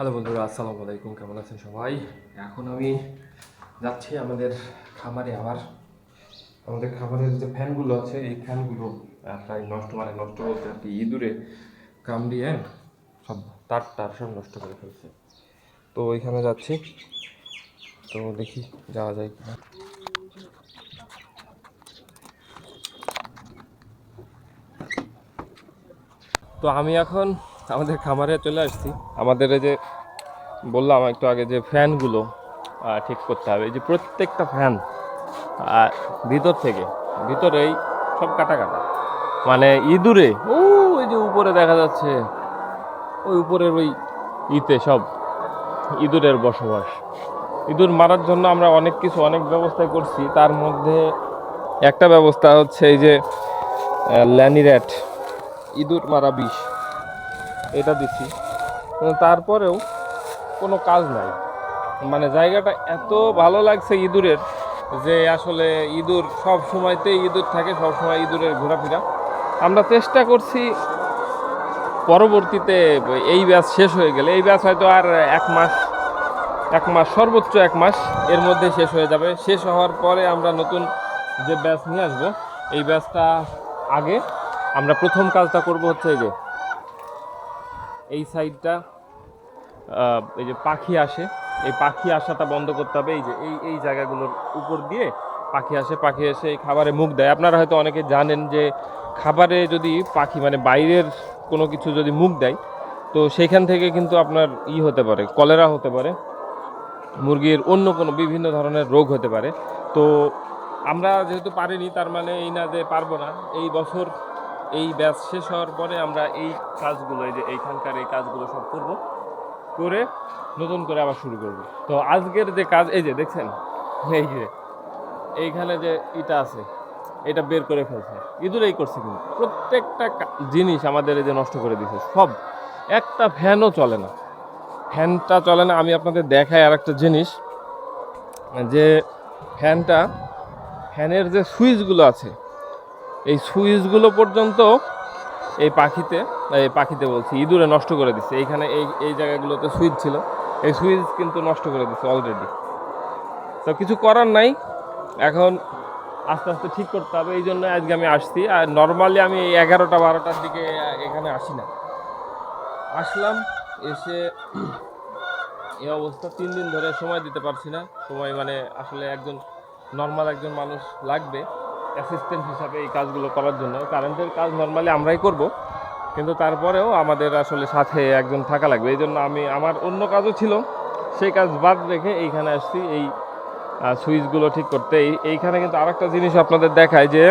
Hello বন্ধুরা, আসসালামু আলাইকুম। কেমন আছেন সবাই? এখন আমি যাচ্ছি আমাদের খামারে আবার। আমাদের খামারের যে ফ্যানগুলো আছে, এই ফ্যানগুলো প্রায় নষ্ট মানে নষ্ট বলতে আর কি, ইঁদুরে কামড়িয়ে সব তার তার সব নষ্ট করে ফেলছে। তো ওইখানে যাচ্ছি। তো দেখি, যাওয়া যায় কিনা। তো আমি এখন আমাদের খামারে চলে আসছি। আমাদের এই যে বললাম একটু আগে যে ফ্যানগুলো ঠিক করতে হবে। এই যে প্রত্যেকটা ফ্যান ভিতর থেকে, ভিতরেই সব কাটা কাটা মানে ইঁদুরে ও ওই যে উপরে দেখা যাচ্ছে, ওই উপরের ওই ইতে সব ইঁদুরের বসবাস। ইঁদুর মারার জন্য আমরা অনেক কিছু, অনেক ব্যবস্থা করছি। তার মধ্যে একটা ব্যবস্থা হচ্ছে এই যে ল্যানির্যাট ইঁদুর মারা বিষ। এটা দিছি তারপরেও কোনো কাজ নাই। মানে জায়গাটা এত ভালো লাগছে ইঁদুরের যে আসলে ইঁদুর সব সময়তেই ইঁদুর থাকে, সব সময় ইঁদুরের ঘোরাফেরা। আমরা চেষ্টা করছি পরবর্তীতে এই ব্যাচ শেষ হয়ে গেলে। এই ব্যাচ হয়তো আর এক মাস এক মাস, সর্বোচ্চ এক মাস এর মধ্যে শেষ হয়ে যাবে। শেষ হওয়ার পরে আমরা নতুন যে ব্যাচ নিয়ে আসব, এই ব্যাচটা আগে আমরা প্রথম কাজটা করব হচ্ছে যে এই সাইডটা এই যে পাখি আসে, এই পাখি আসাটা বন্ধ করতে হবে, এই যে, এই এই জায়গাগুলোর উপর দিয়ে পাখি আসে, পাখি এসে এই খাবারে মুখ দেয়। আপনারা হয়তো অনেকে জানেন যে খাবারে যদি পাখি মানে বাইরের কোনো কিছু যদি মুখ দেয়, তো সেইখান থেকে কিন্তু আপনার ই হতে পারে, কলেরা হতে পারে, মুরগির অন্য কোনো বিভিন্ন ধরনের রোগ হতে পারে। তো আমরা যেহেতু পারিনি, তার মানে এই না যে পারব না, এই বছর এই ব্যাচ শেষ হওয়ার পরে আমরা এই কাজগুলো, এই যে এইখানকার এই কাজগুলো সব করব, করে নতুন করে আবার শুরু করব। তো আজকের যে কাজ, এই যে দেখছেন, এই যে এইখানে যে ইটা আছে, এটা বের করে ফেলছে। ইঁদুরেই করছে কিন্তু। প্রত্যেকটা জিনিস আমাদের এই যে নষ্ট করে দিছে, সব। একটা ফ্যানও চলে না। ফ্যানটা চলে না, আমি আপনাদের দেখাই আর একটা জিনিস, যে ফ্যানটা ফ্যানের যে সুইচগুলো আছে এই সুইচগুলো পর্যন্ত এই পাখিতে এই পাখিতে বলছি, ইঁদুরে নষ্ট করে দিচ্ছে এইখানে এই এই জায়গাগুলোতে সুইচ ছিল। এই সুইচ কিন্তু নষ্ট করে দিচ্ছে অলরেডি তো কিছু করার নাই। এখন আস্তে আস্তে ঠিক করতে হবে। এই জন্য আজকে আমি আসছি। আর নর্মালি আমি এগারোটা, বারোটার দিকে এখানে আসি না। আসলাম, এসে এই অবস্থা। তিন দিন ধরে সময় দিতে পারছি না। সময় মানে আসলে একজন নর্মাল একজন মানুষ লাগবে। অ্যাসিস্ট্যান্ট হিসাবে এই কাজগুলো করার জন্য। কারেন্টের কাজ নর্মালি আমরাই করব, কিন্তু তারপরেও আমাদের আসলে সাথে একজন থাকা লাগবে। এই জন্য আমি, আমার অন্য কাজও ছিল, সেই কাজ বাদ রেখে এইখানে আসছি, এই সুইচগুলো ঠিক করতে। এই, এইখানে কিন্তু আরেকটা জিনিস আপনাদের দেখায় যে,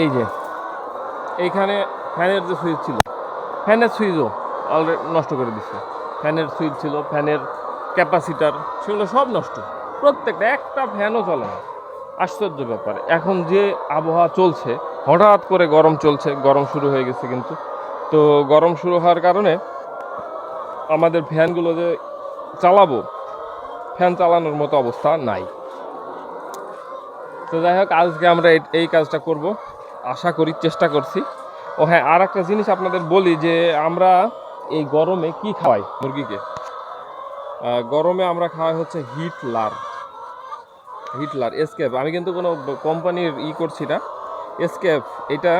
এই যে, এইখানে ফ্যানের যে সুইচ ছিল, ফ্যানের সুইচও অলরেডি নষ্ট করে দিচ্ছে ফ্যানের সুইচ ছিল, ফ্যানের ক্যাপাসিটার, সেগুলো সব নষ্ট। প্রত্যেকটা, একটা ফ্যানও চলে না। আশ্চর্য ব্যাপার। এখন যে আবহাওয়া চলছে, হঠাৎ করে গরম চলছে, গরম শুরু হয়ে গেছে কিন্তু। তো গরম শুরু হওয়ার কারণে আমাদের ফ্যানগুলো যে চালাবো ফ্যান চালানোর মতো অবস্থা নাই। তো যাই হোক, আজকে আমরা এই- কাজটা করব। আশা করি চেষ্টা করছি। ও হ্যাঁ আর একটা জিনিস আপনাদের বলি যে আমরা এই গরমে কি খাওয়াই মুরগিকে? গরমে আমরা খাওয়াই হচ্ছে হিটলার। হিটলার এসকেপ আমি কিন্তু কোনো কোম্পানির ই করছি না। এসকেপ এটা,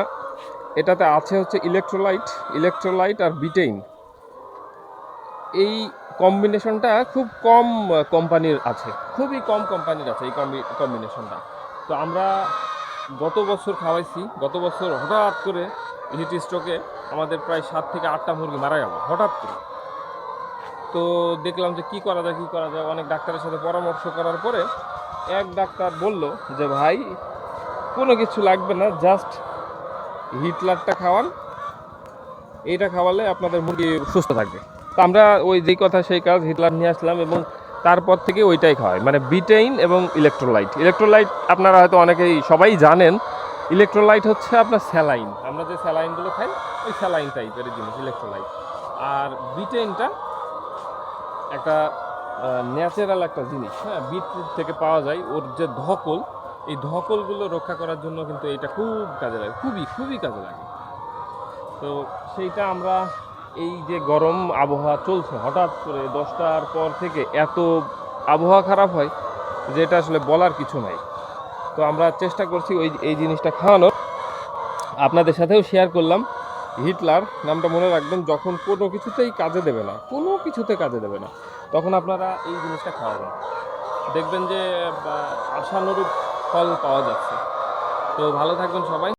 এটাতে আছে হচ্ছে ইলেকট্রোলাইট ইলেকট্রোলাইট আর বিটেইন। এই কম্বিনেশনটা খুব কম কোম্পানির আছে, খুবই কম কোম্পানির আছে এই কম্বিনেশনটা। তো আমরা গত বছর খাওয়াইছি, গত বছর হঠাৎ করে হিট স্ট্রোকে আমাদের প্রায় সাত থেকে আটটা মুরগি মারা গেল, হঠাৎ করে। তো দেখলাম যে কি করা যায়, কি করা যায়। অনেক ডাক্তারের সাথে পরামর্শ করার পরে এক ডাক্তার বলল যে, ভাই, কোনো কিছু লাগবে না জাস্ট হিটলারটা খাওয়ান। এইটা খাওয়ালে আপনাদের মুরগি সুস্থ থাকবে। তো আমরা ওই যেই কথা, সেই কাজ হিটলার নিয়ে আসলাম এবং তারপর থেকে ওইটাই খাওয়াই। মানে বিটেইন এবং ইলেকট্রোলাইট। ইলেকট্রোলাইট আপনারা হয়তো অনেকেই, সবাই জানেন, ইলেকট্রোলাইট হচ্ছে আপনার স্যালাইন। আমরা যে স্যালাইনগুলো খাই, ওই স্যালাইন টাইপের জিনিস, ইলেকট্রোলাইট। আর বিটেইনটা একটা ন্যাচারাল একটা জিনিস হ্যাঁ? বিট থেকে পাওয়া যায় ওর যে ধকল, এই ধকলগুলো রক্ষা করার জন্য কিন্তু এটা খুব কাজে লাগে, খুবই খুবই কাজে লাগে। তো সেইটা আমরা এই যে গরম আবহাওয়া চলছে, হঠাৎ করে দশটার পর থেকে এত আবহাওয়া খারাপ হয় যেটা আসলে বলার কিছু নাই। তো আমরা চেষ্টা করছি ওই, এই জিনিসটা খাওয়ানোর। আপনাদের সাথেও শেয়ার করলাম। হিটলার নামটা মনে রাখবেন, যখন কোনো কিছুতেই কাজে দেবে না, কোনো কিছুতে কাজে দেবে না, তখন আপনারা এই জিনিসটা খাওয়াবেন। দেখবেন যে আশানুরূপ ফল পাওয়া যাচ্ছে। তো ভালো থাকবেন সবাই।